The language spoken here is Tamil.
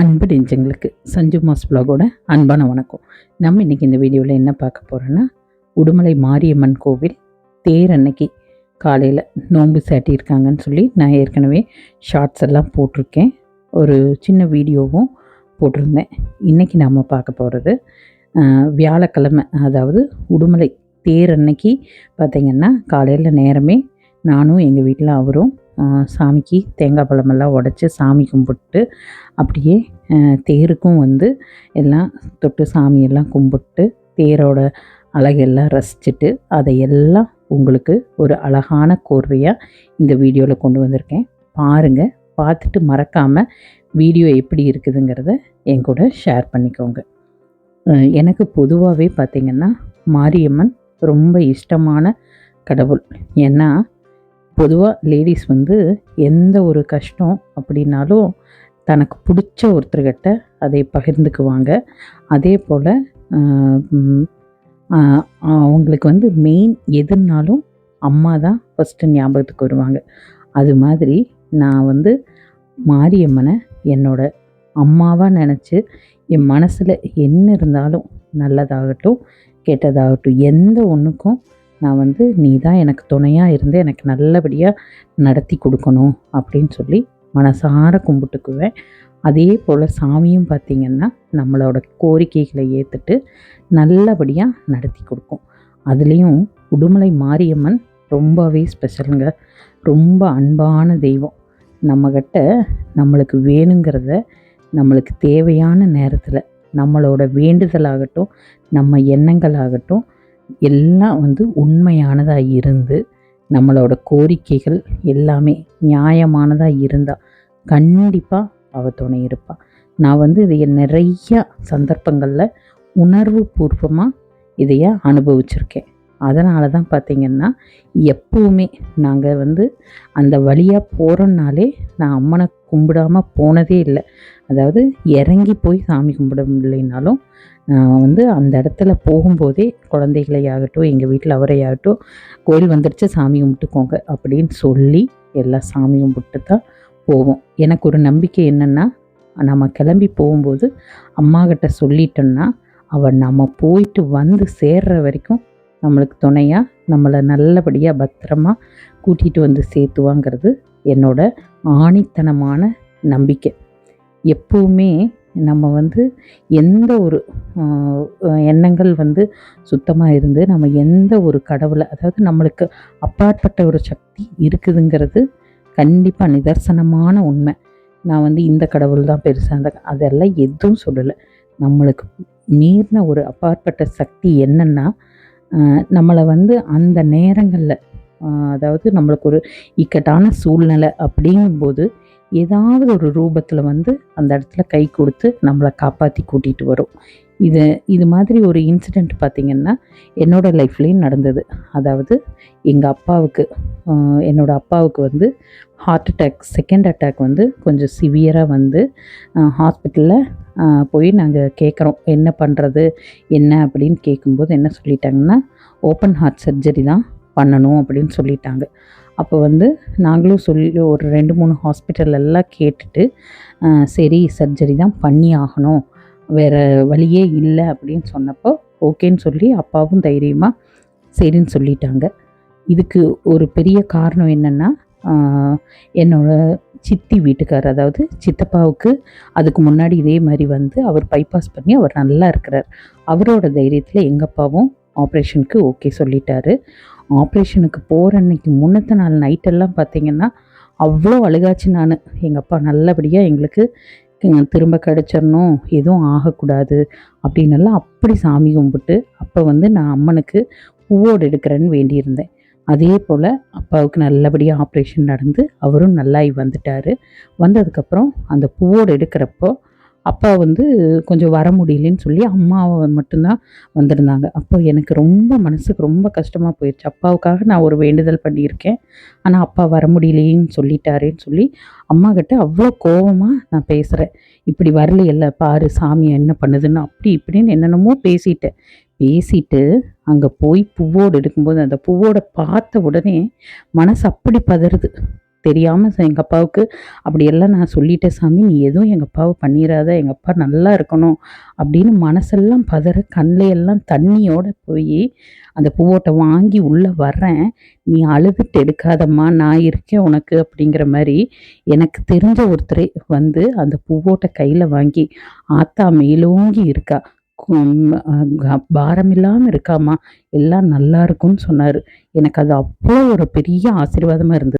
அன்பு நெஞ்சங்களுக்கு சஞ்சு மாஸ் பிளாகோட அன்பான வணக்கம். நம்ம இன்னைக்கு இந்த வீடியோவில் என்ன பார்க்க போகிறோன்னா உடுமலை மாரியம்மன் கோவில் தேர் அன்னைக்கு காலையில் நோன்பு சாட்டியிருக்காங்கன்னு சொல்லி நான் ஏற்கனவே ஷார்ட்ஸ் எல்லாம் போட்டிருக்கேன். ஒரு சின்ன வீடியோவும் போட்டிருந்தேன். இன்றைக்கி நாம் பார்க்க போகிறது வியாழக்கிழமை அதாவது உடுமலை தேர் அன்னைக்கு பார்த்திங்கன்னா காலையில் நேரமே நானும் எங்கள் வீட்டில் அவரும் சாமிக்கு தேங்காய் பழமெல்லாம் உடச்சி சாமி கும்பிட்டு அப்படியே தேருக்கும் வந்து எல்லாம் தொட்டு சாமியெல்லாம் கும்பிட்டு தேரோட அழகெல்லாம் ரசிச்சுட்டு அதையெல்லாம் உங்களுக்கு ஒரு அழகான கோர்வையாக இந்த வீடியோவில் கொண்டு வந்திருக்கேன். பாருங்கள் பார்த்துட்டு மறக்காமல் வீடியோ எப்படி இருக்குதுங்கிறத என் கூட ஷேர் பண்ணிக்கோங்க. எனக்கு பொதுவாகவே பார்த்திங்கன்னா மாரியம்மன் ரொம்ப இஷ்டமான கடவுள். ஏன்னா பொதுவாக லேடிஸ் வந்து எந்த ஒரு கஷ்டம் அப்படின்னாலும் தனக்கு பிடிச்ச ஒருத்தர்கிட்ட அதை பகிர்ந்துக்குவாங்க. அதே போல் அவங்களுக்கு வந்து மெயின் எதுனாலும் அம்மா தான் ஃபஸ்ட்டு ஞாபகத்துக்கு வருவாங்க. அது மாதிரி நான் வந்து மாரியம்மனை என்னோட அம்மாவாக நினச்சி என் மனசில் என்ன இருந்தாலும் நல்லதாகட்டும் கெட்டதாகட்டும் எந்த ஒன்றுக்கும் நான் வந்து நீ தான் எனக்கு துணையாக இருந்து எனக்கு நல்லபடியாக நடத்தி கொடுக்கணும் அப்படின்னு சொல்லி மனசார கும்பிட்டுக்குவேன். அதே போல் சாமியும் பார்த்திங்கன்னா நம்மளோட கோரிக்கைகளை ஏற்றுட்டு நல்லபடியாக நடத்தி கொடுக்கும். அதுலேயும் உடுமலை மாரியம்மன் ரொம்பவே ஸ்பெஷலுங்க. ரொம்ப அன்பான தெய்வம். நம்மக்கிட்ட நம்மளுக்கு வேணுங்கிறத நம்மளுக்கு தேவையான நேரத்தில் நம்மளோட வேண்டுதலாகட்டும் நம்ம எண்ணங்களாகட்டும் எல்லாம் வந்து உண்மையானதாக இருந்து நம்மளோட கோரிக்கைகள் எல்லாமே நியாயமானதாக இருந்தால் கண்டிப்பாக அவ துணை இருப்பாள் நான் வந்து இதைய நிறைய சந்தர்ப்பங்களில் உணர்வு பூர்வமாக இதைய அனுபவிச்சிருக்கேன். அதனால தான் பார்த்திங்கன்னா எப்போவுமே நாங்கள் வந்து அந்த வழியாக போகிறோன்னாலே நான் அம்மனை கும்பிடாமல் போனதே இல்லை. அதாவது இறங்கி போய் சாமி கும்பிட முடியலைனாலும் நான் வந்து அந்த இடத்துல போகும்போதே குழந்தைகளையாகட்டும் எங்கள் வீட்டில் அவரையாகட்டும் கோயில் வந்துடுச்சு சாமி கும்பிட்டுக்கோங்க அப்படின்னு சொல்லி எல்லா சாமி கும்பிட்டு தான் போவோம். எனக்கு ஒரு நம்பிக்கை என்னென்னா நம்ம கிளம்பி போகும்போது அம்மாக்கிட்ட சொல்லிட்டோன்னா அவள் நம்ம போயிட்டு வந்து சேர்ற வரைக்கும் நம்மளுக்கு துணையாக நம்மளை நல்லபடியாக பத்திரமா கூட்டிகிட்டு வந்து சேர்த்துவாங்கிறது என்னோட ஆணித்தனமான நம்பிக்கை. எப்போவுமே நம்ம வந்து எந்த ஒரு எண்ணங்கள் வந்து சுத்தமாக இருந்து நம்ம எந்த ஒரு கடவுளை அதாவது நம்மளுக்கு அப்பாற்பட்ட ஒரு சக்தி இருக்குதுங்கிறது கண்டிப்பாக நிதர்சனமான உண்மை. நான் வந்து இந்த கடவுள் தான் பெருசாக அந்த அதெல்லாம் எதுவும் சொல்லலை. நம்மளுக்கு மீறின ஒரு அப்பாற்பட்ட சக்தி என்னென்னா நம்மளை வந்து அந்த நேரங்களில் அதாவது நம்மளுக்கு ஒரு இக்கட்டான சூழ்நிலை அப்படிங்கும்போது ஏதாவது ஒரு ரூபத்தில் வந்து அந்த இடத்துல கை கொடுத்து நம்மளை காப்பாற்றி கூட்டிகிட்டு வரும். இது இது மாதிரி ஒரு இன்சிடெண்ட் பார்த்திங்கன்னா என்னோடய லைஃப்லேயும் நடந்தது. அதாவது எங்கள் அப்பாவுக்கு என்னோடய என்னோட அப்பாவுக்கு வந்து ஹார்ட் அட்டாக் செகண்ட் அட்டாக் வந்து கொஞ்சம் சிவியராக வந்து ஹாஸ்பிட்டலில் போய் நாங்கள் கேட்குறோம் என்ன பண்ணுறது என்ன அப்படின்னு கேட்கும்போது என்ன சொல்லிட்டாங்கன்னா ஓப்பன் ஹார்ட் சர்ஜரி தான் பண்ணணும் அப்படின்னு சொல்லிட்டாங்க. அப்போ வந்து நாங்களும் சொல்லி ஒரு ரெண்டு மூணு ஹாஸ்பிட்டல் எல்லாம் கேட்டுட்டு சரி சர்ஜரி தான் பண்ணி ஆகணும். வேறு வழியே இல்லை அப்படின்னு சொன்னப்போ ஓகேன்னு சொல்லி அப்பாவும் தைரியமாக சரின்னு சொல்லிட்டாங்க. இதுக்கு ஒரு பெரிய காரணம் என்னென்னா என்னோட சித்தி வீட்டுக்கார் அதாவது சித்தப்பாவுக்கு அதுக்கு முன்னாடி இதே மாதிரி வந்து அவர் பைபாஸ் பண்ணி அவர் நல்லா இருக்கிறார். அவரோட தைரியத்தில் எங்கள் அப்பாவும் ஆப்ரேஷனுக்கு ஓகே சொல்லிட்டாரு. ஆப்ரேஷனுக்கு போகிற அன்னைக்கு முன்னத்த நாள் நைட்டெல்லாம் பார்த்தீங்கன்னா அவ்வளோ அழுகாச்சு நான். எங்கள் அப்பா நல்லபடியாக எங்களுக்கு திரும்ப கிடச்சிடணும் எதுவும் ஆகக்கூடாது அப்படின்னு எல்லாம் அப்படி சாமி கும்பிட்டு அப்போ வந்து நான் அம்மனுக்கு பூவோடு எடுக்கிறேன்னு வேண்டியிருந்தேன். அதே போல் அப்பாவுக்கு நல்லபடியாக ஆப்ரேஷன் நடந்து அவரும் நல்லாயி வந்துட்டார். வந்ததுக்கப்புறம் அந்த பூவோடு எடுக்கிறப்போ அப்பா வந்து கொஞ்சம் வர முடியலன்னு சொல்லி அம்மாவை மட்டும்தான் வந்திருந்தாங்க. அப்போ எனக்கு ரொம்ப மனசுக்கு ரொம்ப கஷ்டமாக போயிடுச்சு அப்பாவுக்காக நான் ஒரு வேண்டுதல் பண்ணியிருக்கேன். ஆனால் அப்பா வர முடியலையேன்னு சொல்லிட்டாரேன்னு சொல்லி அம்மா கிட்ட அவ்வளோ கோவமாக நான் பேசுகிறேன் இப்படி வரலையில்ல பாரு சாமி என்ன பண்ணுதுன்னு அப்படி இப்படின்னு என்னென்னமோ பேசிட்டேன். பேசிட்டு அங்கே போய் பூவோடு எடுக்கும்போது அந்த பூவோட பார்த்த உடனே மனசு அப்படி பதறுது. தெரியாமல் எங்கள் அப்பாவுக்கு அப்படியெல்லாம் நான் சொல்லிட்டேன் சாமி நீ எதுவும் எங்கள் அப்பாவை பண்ணிடாத எங்கள் அப்பா நல்லா இருக்கணும் அப்படின்னு மனசெல்லாம் பதற கண்ணையெல்லாம் எல்லாம் போய் அந்த பூவோட்டை வாங்கி உள்ளே வர்றேன். நீ அழுதுட்டு எடுக்காதம்மா நான் இருக்கேன் உனக்கு அப்படிங்கிற மாதிரி எனக்கு தெரிஞ்ச ஒருத்தரே வந்து அந்த பூவோட்டை கையில் வாங்கி ஆத்தா மேலோங்கி இருக்கா. பாரம் இல்லாமல் இருக்காமா எல்லாம் நல்லா இருக்கும்னு சொன்னார். எனக்கு அது அவ்வளோ ஒரு பெரிய ஆசீர்வாதமாக இருந்தது.